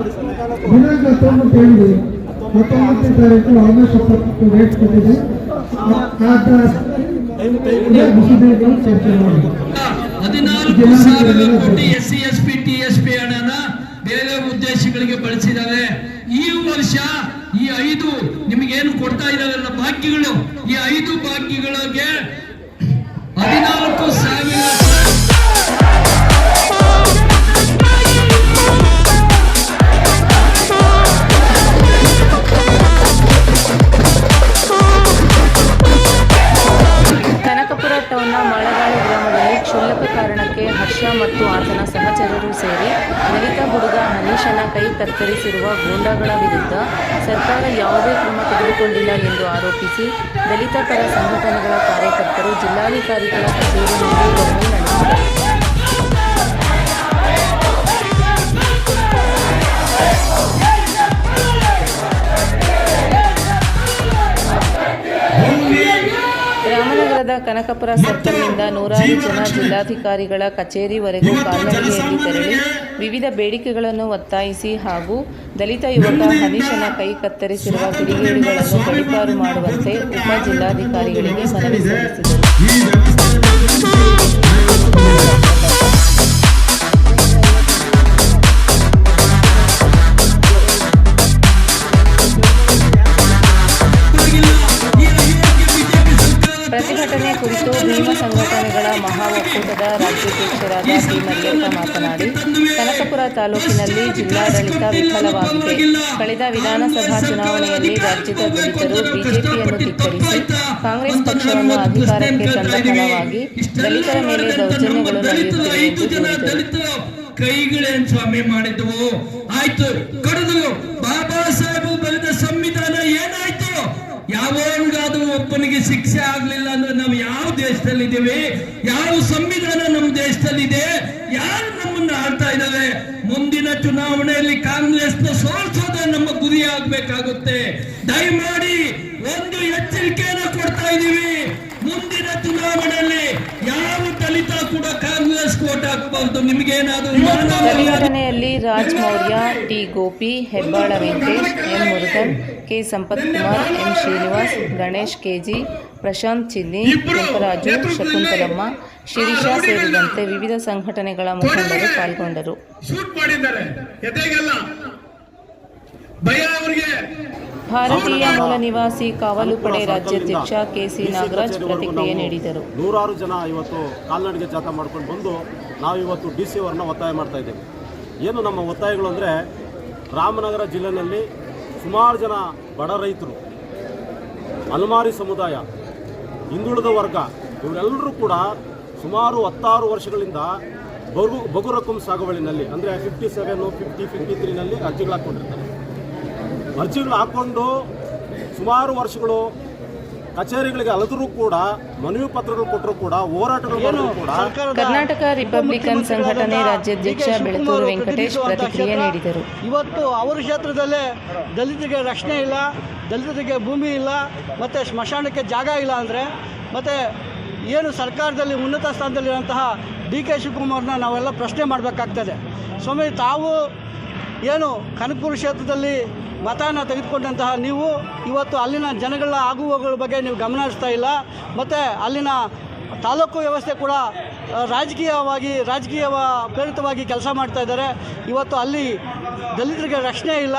ಹತ್ತೊಂಬತ್ತು ಹತ್ತೊಂಬತ್ತನೇ ತಾರೀಕು ಡೇಟ್ ಕೊಟ್ಟಿದೆ ಹದಿನಾಲ್ಕು ಸಾವಿರ ಕೋಟಿ S C S P T S P ಹಣನ ಬೇರೆ ಉದ್ದೇಶಗಳಿಗೆ ಬಳಸಿದ್ದಾರೆ ಈ ವರ್ಷ ಈ ಐದು ನಿಮಗೇನು ಕೊಡ್ತಾ ಇದ್ದಾರೆ ಬಾಕಿಗಳು ಈ ಐದು ಬಾಕಿಗಳಿಗೆ ಹುಡುಗ ಹನೀಶನ ಕೈ ಕತ್ತರಿಸಿರುವ ಗೂಂಡಾಗಳ ವಿರುದ್ಧ ಸರ್ಕಾರ ಯಾವುದೇ ಕ್ರಮ ತೆಗೆದುಕೊಂಡಿಲ್ಲ ಎಂದು ಆರೋಪಿಸಿ ದಲಿತ ಪರ ಸಂಘಟನೆಗಳ ಕಾರ್ಯಕರ್ತರು ಜಿಲ್ಲಾಧಿಕಾರಿಗಳ ಕಚೇರಿ ಮುಂದೆ ಧರಣಿ ನಡೆಸಿದರು. ರಾಮನಗರದ ಕನಕಪುರ ಸರ್ಕಲ್ನಿಂದ ನೂರಾರು ಜನ ಜಿಲ್ಲಾಧಿಕಾರಿಗಳ ಕಚೇರಿವರೆಗೂ ಕಾಲ್ನಡಿಗೆಯಲ್ಲಿ ತೆರಳಿ ವಿವಿಧ ಬೇಡಿಕೆಗಳನ್ನು ಒತ್ತಾಯಿಸಿ ಹಾಗೂ ದಲಿತ ಯುವಕ ಹನೀಶನ ಕೈ ಕತ್ತರಿಸಿರುವ ಕಿಡಿಗೇಡಿಗಳನ್ನು ಕಡಿಪಾರು ಮಾಡುವಂತೆ ಉಪ ಜಿಲ್ಲಾಧಿಕಾರಿಗಳಿಗೆ ಮನವಿ ಸಲ್ಲಿಸಿದರು. ಕುರಿತು ಭೀಮ ಸಂಘಟನೆಗಳ ಮಹಾ ಒಕ್ಕೂಟದ ರಾಜ್ಯಾಧ್ಯಕ್ಷರಾದ ಬಿ ಮಾತನಾಡಿ, ಕನಕಪುರ ತಾಲೂಕಿನಲ್ಲಿ ಜಿಲ್ಲಾಡಳಿತ ವಿಫಲವಾಗಿದೆ. ಕಳೆದ ವಿಧಾನಸಭಾ ಚುನಾವಣೆಯಲ್ಲಿ ರಾಜ್ಯದ ದಲಿತರು ಬಿಜೆಪಿಯನ್ನು ಧಿಕ್ಕರಿಸಿ ಕಾಂಗ್ರೆಸ್ ಪಕ್ಷವನ್ನು ಅಧಿಕಾರಕ್ಕೆ ತಂದ ಫಲವಾಗಿ ದಲಿತರ ಮೇಲೆ ದೌರ್ಜನ್ಯಗಳು ನಡೆಯುತ್ತಿವೆ ಕೈಗಳೇನ್ ಸ್ವಾಮಿ ಮಾಡಿದ್ವು? ಆಯ್ತು ಬಾಬಾ ಸಾಹೇಬು ಬರೆದ ಸಂವಿಧಾನ ಏನಾಯ್ತು? ಯಾವಾಗಾದ್ರೂ ಒಬ್ಬನಿಗೆ ಶಿಕ್ಷೆ ಆಗ್ಲಿಲ್ಲ ಅಂದ್ರೆ ದೇಶದಲ್ಲಿ ಇದ್ದೀವಿ ಯಾವ ಸಂವಿಧಾನ ನಮ್ಮ ದೇಶದಲ್ಲಿದೆ? ಯಾರು ನಮ್ಮನ್ನ ಆಡ್ತಾ ಇದ್ದಾರೆ ಮುಂದಿನ ಚುನಾವಣೆಯಲ್ಲಿ ಕಾಂಗ್ರೆಸ್ನ ಸೋಲ್ಸೋದೇ ನಮ್ಮ ಗುರಿ ಆಗ್ಬೇಕಾಗುತ್ತೆ. ದಯಮಾಡಿ ಒಂದು ಎಚ್ಚರಿಕೆಯನ್ನು ಇದೀವಿ ಮುಂದಿನ ಚುನಾವಣೆಯಲ್ಲಿ ಯಾವ ದಲಿತ ಕೂಡ ಕಾಂಗ್ರೆಸ್ ಕೋಟ್ ಹಾಕಬಾರ್ದು ನಿಮಗೇನಾದ್ರೂ ಮಾನವ ಪ್ರತಿಭಟನೆಯಲ್ಲಿ Raj Maurya T Gopi Hebbal Venkatesh M Murugan K Sampath Kumar M Srinivas Ganesh KG Prashanth Chinni Kemparaju Shakuntalamma Shirisha ಸೇರಿದಂತೆ ವಿವಿಧ ಸಂಘಟನೆಗಳ ಮುಖಂಡರು ಪಾಲ್ಗೊಂಡರು. ಶೂಟ್ ಮಾಡಿದ್ದಾರೆ. ಎದೆಗೆಲ್ಲ? ಭಯ ಅವರಿಗೆ. ಭಾರತೀಯ ಮೂಲ ನಿವಾಸಿ ಕಾವಲು ಪಡೆ ರಾಜ್ಯಾಧ್ಯಕ್ಷ ಕೆಸಿ ನಾಗರಾಜ್ ಪ್ರತಿಕ್ರಿಯೆ ನೀಡಿದರು. ನೂರಾರು ಜನ ಇವತ್ತು ಕಾಲ್ನಡಿಗೆ ಜಾಥಾ ಮಾಡ್ಕೊಂಡು ಬಂದು ನಾವು ಇವತ್ತು ಡಿ ಸಿ ಅವರನ್ನ ಒತ್ತಾಯ ಮಾಡ್ತಾ ಇದ್ದೇವೆ. ಏನು ನಮ್ಮ ಒತ್ತಾಯಗಳು ಅಂದರೆ ರಾಮನಗರ ಜಿಲ್ಲೆಯಲ್ಲಿ ಸುಮಾರು ಜನ ಬಡ ರೈತರು, ಅಲ್ಮಾರಿ ಸಮುದಾಯ, ಹಿಂದುಳಿದ ವರ್ಗ, ಇವರೆಲ್ಲರೂ ಕೂಡ ಸುಮಾರು ಹತ್ತಾರು ವರ್ಷಗಳಿಂದ ಬಗು ಬಗು ಸಾಗುವಳಿನಲ್ಲಿ, ಅಂದರೆ ಫಿಫ್ಟಿ ಸೆವೆನು ಫಿಫ್ಟಿ ಫಿಫ್ಟಿ ತ್ರೀನಲ್ಲಿ ಅರ್ಜಿಗಳು ಹಾಕ್ಕೊಂಡಿರ್ತಾರೆ. ಅರ್ಜಿಗಳು ಹಾಕ್ಕೊಂಡು ಸುಮಾರು ವರ್ಷಗಳು ಕಚೇರಿಗಳಿಗೆ ಅಲೆದರೂ ಕೂಡ ಮನವಿ ಪತ್ರಗಳು ಕೊಟ್ಟರು ಕೂಡ ಹೋರಾಟಗಳು ಕೂಡ ಕರ್ನಾಟಕ ರಿಪಬ್ಲಿಕನ್ ಸಂಘಟನೆ ರಾಜ್ಯಾಧ್ಯಕ್ಷ ಬೆಳತೂರು ವೆಂಕಟೇಶ್ ಪ್ರತಿಕ್ರಿಯೆ ನೀಡಿದರು. ಇವತ್ತು ಅವರ ಕ್ಷೇತ್ರದಲ್ಲೇ ದಲಿತರಿಗೆ ರಕ್ಷಣೆ ಇಲ್ಲ ದಲಿತರಿಗೆ ಭೂಮಿ ಇಲ್ಲ ಮತ್ತು ಸ್ಮಶಾನಕ್ಕೆ ಜಾಗ ಇಲ್ಲ ಅಂದರೆ ಮತ್ತು ಏನು ಸರ್ಕಾರದಲ್ಲಿ ಉನ್ನತ ಸ್ಥಾನದಲ್ಲಿರುವಂತಹ ಡಿ ಕೆ ಶಿವಕುಮಾರ್ನ ನಾವೆಲ್ಲ ಪ್ರಶ್ನೆ ಮಾಡಬೇಕಾಗ್ತದೆ. ಸ್ವಾಮಿ ತಾವು ಏನು ಕನಕಪುರ ಕ್ಷೇತ್ರದಲ್ಲಿ ಮತನ ತೆಗೆದುಕೊಂಡಂತಹ ನೀವು ಇವತ್ತು ಅಲ್ಲಿನ ಜನಗಳ ಆಗುವಗಳ ಬಗ್ಗೆ ನೀವು ಗಮನ ಹರಿಸ್ತಾ ಇಲ್ಲ. ಮತ್ತು ಅಲ್ಲಿನ ತಾಲೂಕು ವ್ಯವಸ್ಥೆ ಕೂಡ ರಾಜಕೀಯವಾಗಿ ರಾಜಕೀಯ ಪ್ರೇರಿತವಾಗಿ ಕೆಲಸ ಮಾಡ್ತಾ ಇದ್ದಾರೆ. ಇವತ್ತು ಅಲ್ಲಿ ದಲಿತರಿಗೆ ರಕ್ಷಣೆ ಇಲ್ಲ.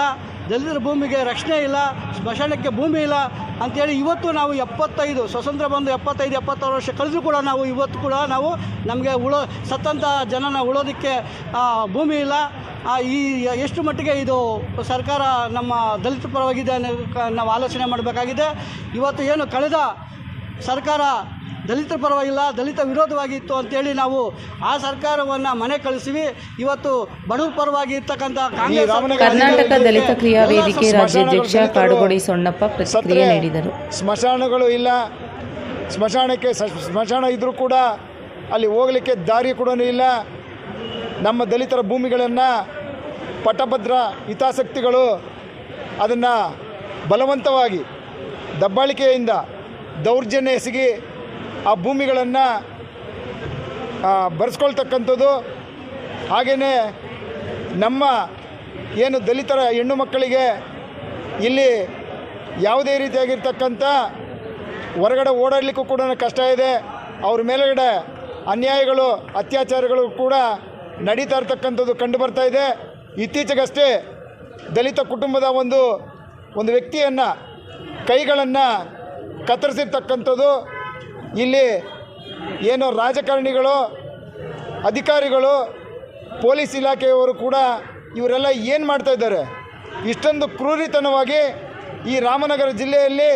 ದಲಿತರ ಭೂಮಿಗೆ ರಕ್ಷಣೆ ಇಲ್ಲ, ಸ್ಮಶಾನಕ್ಕೆ ಭೂಮಿ ಇಲ್ಲ ಅಂತೇಳಿ ಇವತ್ತು ನಾವು ಎಪ್ಪತ್ತೈದು, ಸ್ವತಂತ್ರ ಬಂದು ಎಪ್ಪತ್ತೈದು, ಎಪ್ಪತ್ತಾರು ವರ್ಷ ಕಳೆದರೂ ಕೂಡ ನಾವು ಇವತ್ತು ಕೂಡ ನಾವು ನಮಗೆ ಉಳೋ ಸತ್ತಂಥ ಜನನ ಉಳೋದಕ್ಕೆ ಭೂಮಿ ಇಲ್ಲ. ಈ, ಎಷ್ಟು ಮಟ್ಟಿಗೆ ಇದು ಸರ್ಕಾರ ನಮ್ಮ ದಲಿತ ಪರವಾಗಿದೆ ನಾವು ಆಲೋಚನೆ ಮಾಡಬೇಕಾಗಿದೆ. ಇವತ್ತು ಏನು ಕಳೆದ ಸರ್ಕಾರ ದಲಿತರ ಪರವಾಗಿಲ್ಲ ದಲಿತ ವಿರೋಧವಾಗಿತ್ತು ಅಂತೇಳಿ ನಾವು ಆ ಸರ್ಕಾರವನ್ನು ಮನೆ ಕಳಿಸಿವಿ. ಇವತ್ತು ಬಡವರ ಪರವಾಗಿ ಇರ್ತಕ್ಕಂಥ ಕಾಂಗ್ರೆಸ್ ಕರ್ನಾಟಕ ದಲಿತ ಕ್ರಿಯಾ ವೇದಿಕೆ ರಾಜ್ಯಾಧ್ಯಕ್ಷ ಕಾಡುಗೋಡಿ ಸೊಣ್ಣಪ್ಪ ಪ್ರತಿಕ್ರಿಯೆ ನೀಡಿದರು. ಸ್ಮಶಾನಗಳು ಇಲ್ಲ ಸ್ಮಶಾನಕ್ಕೆ ಸ್ಮಶಾನ ಇದ್ದರೂ ಕೂಡ ಅಲ್ಲಿ ಹೋಗಲಿಕ್ಕೆ ದಾರಿ ಕೂಡ ಇಲ್ಲ. ನಮ್ಮ ದಲಿತರ ಭೂಮಿಗಳನ್ನು ಪಟಭದ್ರ ಹಿತಾಸಕ್ತಿಗಳು ಅದನ್ನು ಬಲವಂತವಾಗಿ ದಬ್ಬಾಳಿಕೆಯಿಂದ ದೌರ್ಜನ್ಯ ಎಸಗಿ ಆ ಭೂಮಿಗಳನ್ನು ಬರೆಸ್ಕೊಳ್ತಕ್ಕಂಥದ್ದು. ಹಾಗೆಯೇ ನಮ್ಮ ಏನು ದಲಿತರ ಹೆಣ್ಣು ಮಕ್ಕಳಿಗೆ ಇಲ್ಲಿ ಯಾವುದೇ ರೀತಿಯಾಗಿರ್ತಕ್ಕಂಥ ಹೊರಗಡೆ ಓಡಾಡಲಿಕ್ಕೂ ಕೂಡ ಕಷ್ಟ ಇದೆ. ಅವ್ರ ಮೇಲುಗಡೆ ಅನ್ಯಾಯಗಳು, ಅತ್ಯಾಚಾರಗಳು ಕೂಡ ನಡೀತಾ ಇರ್ತಕ್ಕಂಥದ್ದು ಕಂಡು ಬರ್ತಾ ಇದೆ. ಇತ್ತೀಚೆಗಷ್ಟೇ ದಲಿತ ಕುಟುಂಬದ ಒಂದು ಒಂದು ವ್ಯಕ್ತಿಯನ್ನು ಕೈಗಳನ್ನು ಕತ್ತರಿಸಿರ್ತಕ್ಕಂಥದ್ದು ಇಲ್ಲಿ ಏನು ರಾಜಕಾರಣಿಗಳು, ಅಧಿಕಾರಿಗಳು, ಪೊಲೀಸ್ ಇಲಾಖೆಯವರು ಕೂಡ ಇವರೆಲ್ಲ ಏನು ಮಾಡ್ತಾ ಇದ್ದಾರೆ? ಇಷ್ಟೊಂದು ಕ್ರೂರಿತನವಾಗಿ ಈ ರಾಮನಗರ ಜಿಲ್ಲೆಯಲ್ಲಿ